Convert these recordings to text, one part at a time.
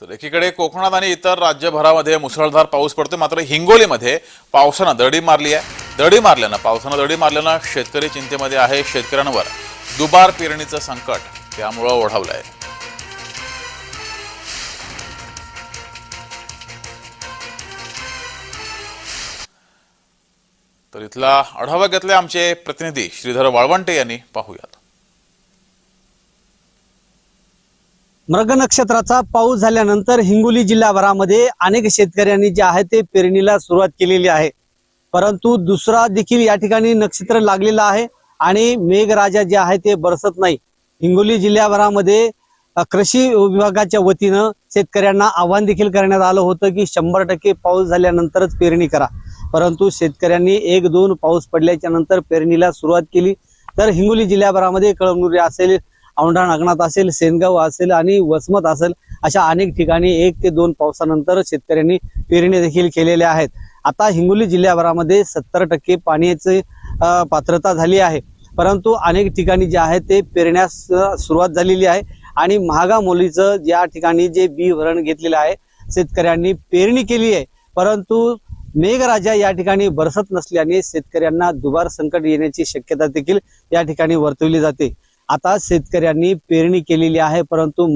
तर एकीकडे कोकणात आणि इतर राज्यभरामध्ये मुसळधार पाऊस पडतो मात्र हिंगोलीमध्ये पावसानं दडी मारली आहे. दडी मारल्यानं पावसानं दडी मारल्यानं शेतकरी चिंतेमध्ये आहे. शेतकऱ्यांवर दुबार पेरणीचं संकट त्यामुळं ओढावलं आहे तर इथला आढावा घेतलाय आमचे प्रतिनिधी श्रीधर वाळवंटे यांनी. पाहूयात. मृग नक्षत्राचा पाऊस झाल्यानंतर हिंगोली जिल्हाभरामध्ये अनेक शेतकऱ्यांनी जे आहे ते पेरणीला सुरुवात केलेली आहे. परंतु दुसरा देखील या ठिकाणी नक्षत्र लागलेलं आहे आणि मेघराजा जे आहे ते बरसत नाही. हिंगोली जिल्ह्याभरामध्ये कृषी विभागाच्या वतीनं शेतकऱ्यांना आव्हान देखील करण्यात आलं होतं की शंभर टक्के पाऊस झाल्यानंतरच पेरणी करा. परंतु शेतकऱ्यांनी एक दोन पाऊस पडल्याच्या नंतर पेरणीला सुरुवात केली. तर हिंगोली जिल्ह्याभरामध्ये कळमनुरी असेल औंढा नागनाथ असेल सेनगाव असेल आणि वसमत असेल अशा अनेक ठिकाणी एक ते दोन पावसानंतर शेतकऱ्यांनी पेरणी देखील केलेल्या आहेत. आता हिंगोली जिल्ह्याभरामध्ये सत्तर टक्के पाण्याची पात्रता झाली आहे. परंतु अनेक ठिकाणी जे आहे ते पेरण्यास सुरुवात झालेली आहे आणि महागामोलीचं ज्या ठिकाणी जे बी भरण घेतलेलं आहे शेतकऱ्यांनी पेरणी केली आहे. परंतु मेघराजा या ठिकाणी बरसत नसल्याने शेतकऱ्यांना दुबार संकट येण्याची शक्यता देखील या ठिकाणी वर्तवली जाते. आता शेतकऱ्यांनी पेरणी केलेली आहे परंतु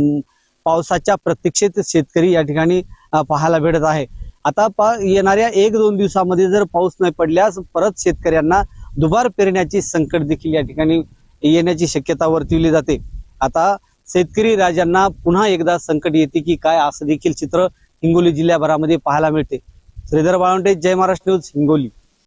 पावसाच्या प्रतीक्षेत शेतकरी या ठिकाणी पाहायला भेटत आहे. आता पा येणाऱ्या एक दोन दिवसामध्ये जर पाऊस नाही पडल्यास परत शेतकऱ्यांना दुबार पेरण्याची संकट देखील या ठिकाणी येण्याची शक्यता वर्तवली जाते. आता शेतकरी राजांना पुन्हा एकदा संकट येते की काय असं देखील चित्र हिंगोली जिल्ह्याभरामध्ये पाहायला मिळते. श्रीधर बाळवंटे जय महाराष्ट्र न्यूज हिंगोली.